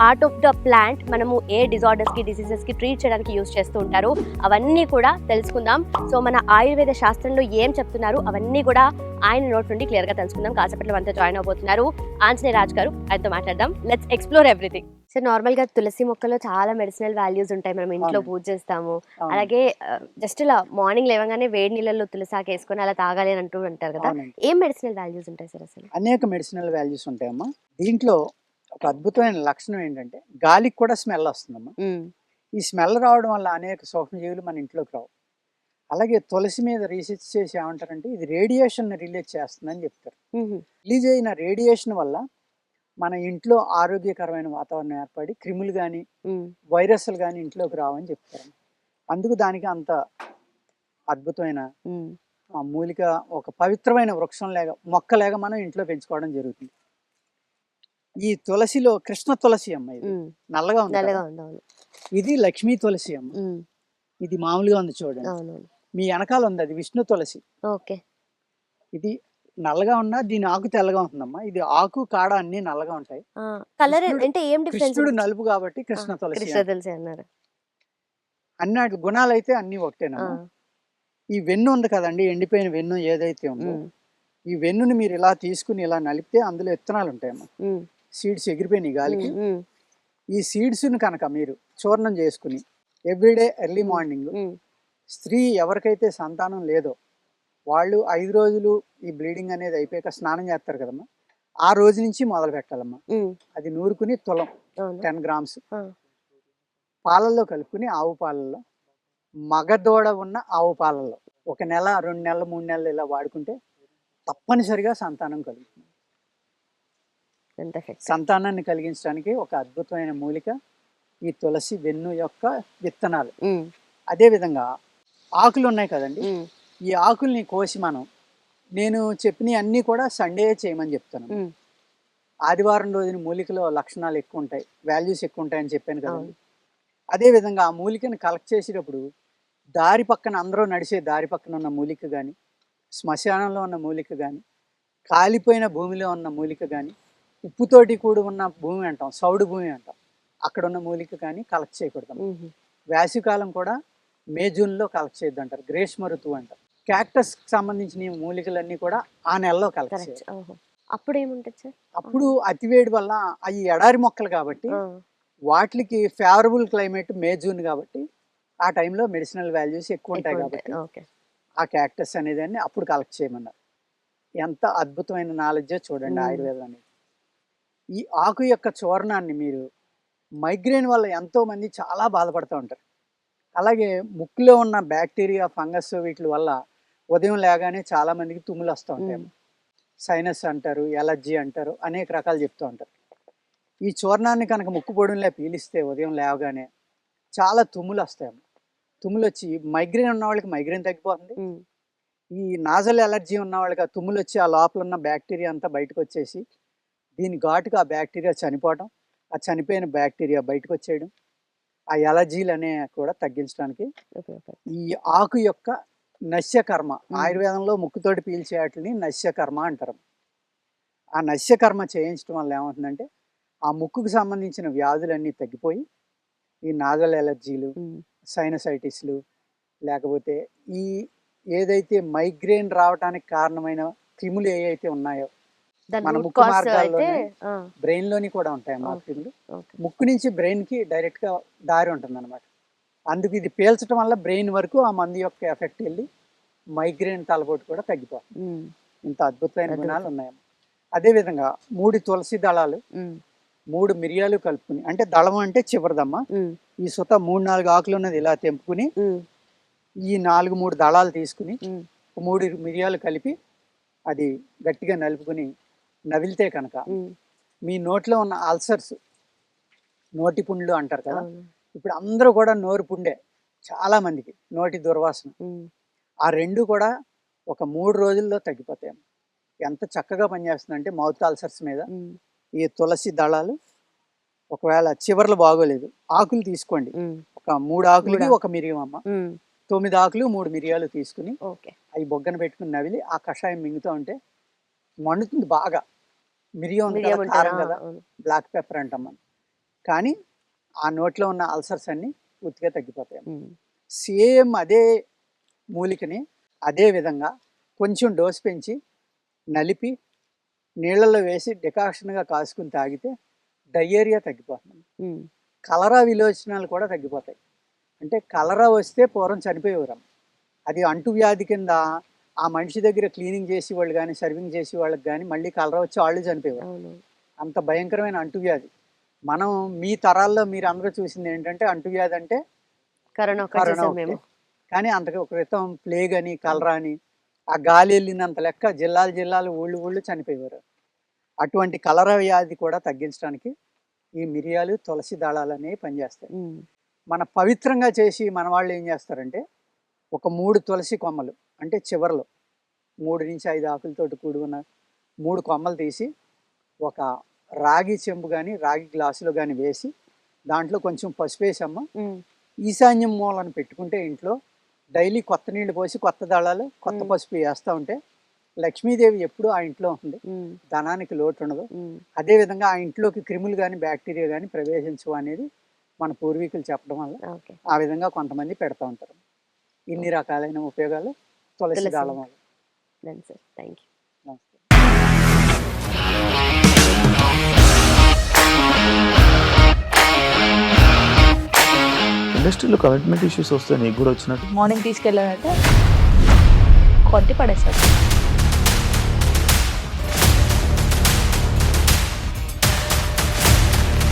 Part of the plant మనము ఏ డిజార్డర్స్కి డిసీజెస్కి treat చేయడానికి యూస్ చేస్తూ ఉంటారు. అవన్నీ కూడా తెలుసుకుందాం. సో మన ఆయుర్వేద శాస్త్రంలో ఏం చెప్తున్నారు? అవన్నీ కూడా ఆయన నోట్ నుండి క్లియర్గా తెలుసుకుందాం. కాసేపట్లో మనతో జాయిన్ అవబోతున్నారు ఆంజనేయ రాజ్ గారు. ఆయనతో మాట్లాడదాం. లెట్స్ ఎక్స్ప్లోర్ ఎవ్రీథింగ్ సో నార్మల్గా తులసి మొక్కలో చాలా మెడిసినల్ వాల్యూస్ ఉంటాయి మనం ఇంట్లో. పూజ చేస్తాము. అలాగే జస్ట్ ఇలా మార్నింగ్ లేవగానే వేడి నీళ్ళలో తులసాకు వేసుకొని అలా తాగాలి అని అంటూ ఉంటారు కదా. ఏం మెడిసినల్ వాల్యూస్ ఉంటాయి సార్ అసలు? అనేక మెడిసినల్ వాల్యూస్ ఉంటాయమ్మా. దీంట్లో ఒక అద్భుతమైన లక్షణం ఏంటంటే గాలికి కూడా స్మెల్ వస్తుందమ్మా. ఈ స్మెల్ రావడం వల్ల అనేక సూక్ష్మజీవులు మన ఇంట్లోకి రావు. అలాగే తులసి మీద రీసెర్చ్ చేసి ఏమంటారంటే ఇది రేడియేషన్ రిలీజ్ చేస్తుందని చెప్తారు. రిలీజ్ అయిన రేడియేషన్ వల్ల మన ఇంట్లో ఆరోగ్యకరమైన వాతావరణం ఏర్పడి క్రిములు కానీ వైరస్లు కానీ ఇంట్లోకి రావని చెప్తారు. అందుకు దానికి అంత అద్భుతమైన ఆ మూలిక ఒక పవిత్రమైన వృక్షం లేక మొక్క లేక మనం ఇంట్లో పెంచుకోవడం జరుగుతుంది. ఈ తులసిలో కృష్ణ తులసి అమ్మ ఇది. నల్లగా ఉంది ఇది లక్ష్మీ తులసి అమ్మ. ఇది మామూలుగా ఉంది చూడండి. మీ వెనకాల ఉంది అది విష్ణు తులసి. ఓకే. ఇది నల్లగా ఉన్నా దీని ఆకు తెల్లగా ఉంటుందమ్మా. ఇది ఆకు కాడ అన్ని నల్లగా ఉంటాయి. కలర్ అంటే ఏం డిఫరెన్స్ కృష్ణుడు నలుపు కాబట్టి కృష్ణ తులసి కృష్ణ అంటారు. తులసి అన్నారు. అన్ని గుణాలు అయితే అన్ని ఆ, ఒకటేనమ్మా ఈ వెన్ను ఉంది కదండి ఎండిపోయిన వెన్ను ఏదైతే ఉందో ఈ వెన్నుని మీరు ఇలా తీసుకుని ఇలా నలిపితే అందులో విత్తనాలు ఉంటాయమ్మా సీడ్స్ ఎగిరిపోయినాయి గాలికి. ఈ సీడ్స్ని కనుక మీరు చూర్ణం చేసుకుని ఎవ్రీడే ఎర్లీ మార్నింగ్ స్త్రీ ఎవరికైతే సంతానం లేదో వాళ్ళు ఐదు రోజులు ఈ బ్లీడింగ్ అనేది అయిపోయాక స్నానం చేస్తారు కదమ్మా. ఆ రోజు నుంచి మొదలు పెట్టాలమ్మా. అది నూరుకుని తులం టెన్ గ్రామ్స్. పాలల్లో కలుపుకుని ఆవు పాలల్లో మగదోడ ఉన్న ఆవు పాలల్లో ఒక నెల రెండు నెలలు మూడు నెలలు ఇలా వాడుకుంటే తప్పనిసరిగా సంతానం కలుగుతుంది. సంతానాన్ని కలిగించడానికి ఒక అద్భుతమైన మూలిక ఈ తులసి వెన్ను యొక్క విత్తనాలు. ఉమ్, అదేవిధంగా ఆకులు ఉన్నాయి కదండి. ఈ ఆకుల్ని కోసి మనం నేను చెప్పిన అన్నీ కూడా సండే చేయమని చెప్తాను ఆదివారం రోజున మూలికలో లక్షణాలు ఎక్కువ ఉంటాయి వాల్యూస్ ఎక్కువ ఉంటాయని చెప్పాను కదండి. అవును. అదేవిధంగా ఆ మూలికని కలెక్ట్ చేసేటప్పుడు దారి పక్కన అందరూ నడిచే దారి పక్కన ఉన్న మూలిక కానీ శ్మశానంలో ఉన్న మూలిక కానీ కాలిపోయిన భూమిలో ఉన్న మూలిక కానీ ఉప్పుతోటి కూడి ఉన్న భూమి అంటాం సౌడు భూమి అంటాం. అక్కడ ఉన్న మూలిక కానీ కలెక్ట్ చేయకూడదు. వేసవికాలం కూడా మే జూన్లో కలెక్ట్ చేయొద్దు అంటారు గ్రీష్మ ఋతువు అంటారు. క్యాక్టస్ సంబంధించిన మూలికలన్నీ కూడా ఆ నెలలో కలెక్ట్ చేయాలి అప్పుడు ఏముంటుంది సార్? అప్పుడు అతివేడి వల్ల అవి ఎడారి మొక్కలు కాబట్టి వాటికి ఫేవరబుల్ క్లైమేట్ మే జూన్ కాబట్టి ఆ టైంలో మెడిసినల్ వాల్యూస్ ఎక్కువ ఉంటాయి కాబట్టి ఆ క్యాక్టస్ అనేది అప్పుడు కలెక్ట్ చేయమన్నారు. ఎంత అద్భుతమైన నాలెడ్జో చూడండి. ఆయుర్వేదం అనేది. ఈ ఆకు యొక్క చూర్ణాన్ని మీరు మైగ్రేన్ వల్ల ఎంతో మంది చాలా బాధపడుతూ ఉంటారు. అలాగే ముక్కులో ఉన్న బ్యాక్టీరియా ఫంగస్ వీటి వల్ల ఉదయం లేగానే చాలా మందికి తుమ్ములు వస్తూ ఉంటాయి. సైనస్ అంటారు ఎలర్జీ అంటారు అనేక రకాలు చెప్తూ ఉంటారు. ఈ చూర్ణాన్ని కనుక ముక్కు పొడుంలో పీలిస్తే ఉదయం లేవగానే చాలా తుమ్ములు వస్తాయి తుమ్ములు వచ్చి మైగ్రేన్ ఉన్న వాళ్ళకి మైగ్రేన్ తగ్గిపోతుంది. ఈ నాజల్ ఎలర్జీ ఉన్న వాళ్ళకి ఆ తుమ్ములు వచ్చి ఆ లోపల ఉన్న బ్యాక్టీరియా అంతా బయటకు వచ్చేసి దీని ఘాటుగా ఆ బ్యాక్టీరియా చనిపోవడం ఆ చనిపోయిన బ్యాక్టీరియా బయటకు వచ్చేయడం ఆ ఎలర్జీలు అనే కూడా తగ్గించడానికి. ఈ ఆకు యొక్క నశ్యకర్మ. ఆయుర్వేదంలో ముక్కుతోటి పీల్చే వాటిని నశ్యకర్మ అంటారు ఆ నశ్యకర్మ చేయించడం వల్ల ఏమవుతుందంటే ఆ ముక్కుకు సంబంధించిన వ్యాధులన్నీ తగ్గిపోయి ఈ నాజల్ ఎలర్జీలు సైనసైటిస్లు లేకపోతే ఈ ఏదైతే మైగ్రేన్ రావడానికి కారణమైన క్రిములు ఏవైతే ఉన్నాయో మన ముక్కు మార్గాల్లోనే బ్రెయిన్లోని కూడా ఉంటాయి ఓకే ముక్కు నుంచి బ్రెయిన్కి డైరెక్ట్గా దారి ఉంటుంది అనమాట అందుకు ఇది పీల్చడం వల్ల బ్రెయిన్ వరకు ఆ మందు యొక్క ఎఫెక్ట్ వెళ్ళి మైగ్రేన్ తలపోటు కూడా తగ్గిపోతుంది. ఇంత అద్భుతమైన అద్భుతం. గుణాలు ఉన్నాయి అదేవిధంగా మూడు తులసి దళాలు మూడు మిరియాలు కలుపుకుని అంటే దళం అంటే చివరిదమ్మ. ఈ సుత మూడు నాలుగు ఆకులు ఉన్నది ఇలా తెంపుకుని ఈ నాలుగు మూడు దళాలు తీసుకుని మూడు మిరియాలు కలిపి అది గట్టిగా నలుపుకుని నవిలితే కనుక మీ నోట్లో ఉన్న అల్సర్స్ నోటి పుండ్లు అంటారు కదా? ఇప్పుడు అందరూ కూడా నోరు పుండే చాలా మందికి నోటి దుర్వాసన. ఆ రెండు కూడా ఒక మూడు రోజుల్లో తగ్గిపోతాయి. ఎంత చక్కగా పనిచేస్తుందంటే మౌత్ అల్సర్స్ మీద ఈ తులసి దళాలు ఒకవేళ చివర్లు బాగోలేదు ఆకులు తీసుకోండి. ఒక మూడు ఆకులకి మూడా? ఒక మిరియం అమ్మ. తొమ్మిది ఆకులు మూడు మిరియాలు తీసుకుని ఓకే. అవి బొగ్గన పెట్టుకుని నవిలి ఆ కషాయం మింగుతూ ఉంటే మండుతుంది బాగా. మిరియం కదా? కారం. బ్లాక్ పెప్పర్ అంటాం మనం. కానీ ఆ నోట్లో ఉన్న అల్సర్స్ అన్ని పూర్తిగా తగ్గిపోతాయి సేమ్ అదే మూలికని అదే విధంగా కొంచెం డోస్ పెంచి నలిపి నీళ్ళల్లో వేసి డికాషన్గా కాసుకుని తాగితే డయేరియా తగ్గిపోతుంది కలరా విలోచనాలు కూడా తగ్గిపోతాయి. అంటే కలరా వస్తే పూర్వం చనిపోయేవారు అది అంటువ్యాధి కింద ఆ మనిషి దగ్గర క్లీనింగ్ చేసి వాళ్ళు కానీ సర్వింగ్ చేసి వాళ్ళకి కానీ మళ్ళీ కలరా వచ్చి వాళ్ళు చనిపోయేవారు. అంత భయంకరమైన అంటువ్యాధి. మనం మీ తరాల్లో మీరు అందరూ చూసింది ఏంటంటే అంటువ్యాధి అంటే కరోనా కానీ అంతకు ఒక క్రితం ప్లేగ్ అని కలరా అని ఆ గాలి వెళ్ళినంత లెక్క జిల్లాలు జిల్లాలు ఊళ్ళు ఊళ్ళు చనిపోయేవారు. అటువంటి కలరా వ్యాధి కూడా తగ్గించడానికి ఈ మిరియాలు తులసి దళాలు అనేవి పనిచేస్తాయి. మన పవిత్రంగా చేసి మన వాళ్ళు ఏం చేస్తారంటే ఒక మూడు తులసి కొమ్మలు అంటే చివర్లో మూడు నుంచి ఐదు ఆకులతోటి కూడి ఉన్న మూడు కొమ్మలు తీసి ఒక రాగి చెంబు కానీ రాగి గ్లాసులో కానీ వేసి దాంట్లో కొంచెం పసుపు వేసమ్మ. ఈశాన్యం మూలను పెట్టుకుంటే ఇంట్లో డైలీ కొత్త నీళ్ళు పోసి కొత్త దళాలు కొత్త. పసుపు వేస్తూ ఉంటే లక్ష్మీదేవి ఎప్పుడూ ఆ ఇంట్లో ఉమ్, ధనానికి లోటు ఉండదు ఉమ్, అదేవిధంగా ఆ ఇంట్లోకి క్రిములు కానీ బ్యాక్టీరియా కానీ ప్రవేశించవు అనేది మన పూర్వీకులు చెప్పడం వల్ల ఆ విధంగా కొంతమంది పెడతా ఉంటారు. ఇన్ని రకాలైన ఉపయోగాలు తులసి. దళం డన్ సార్ థ్యాంక్ యూ ఇండస్ట్రీలో కమిట్మెంట్ ఇష్యూస్ వస్తే నీకు కూడా వచ్చినట్టు. మార్నింగ్ తీసుకెళ్ళానంటే కొట్టి పడేస్తారు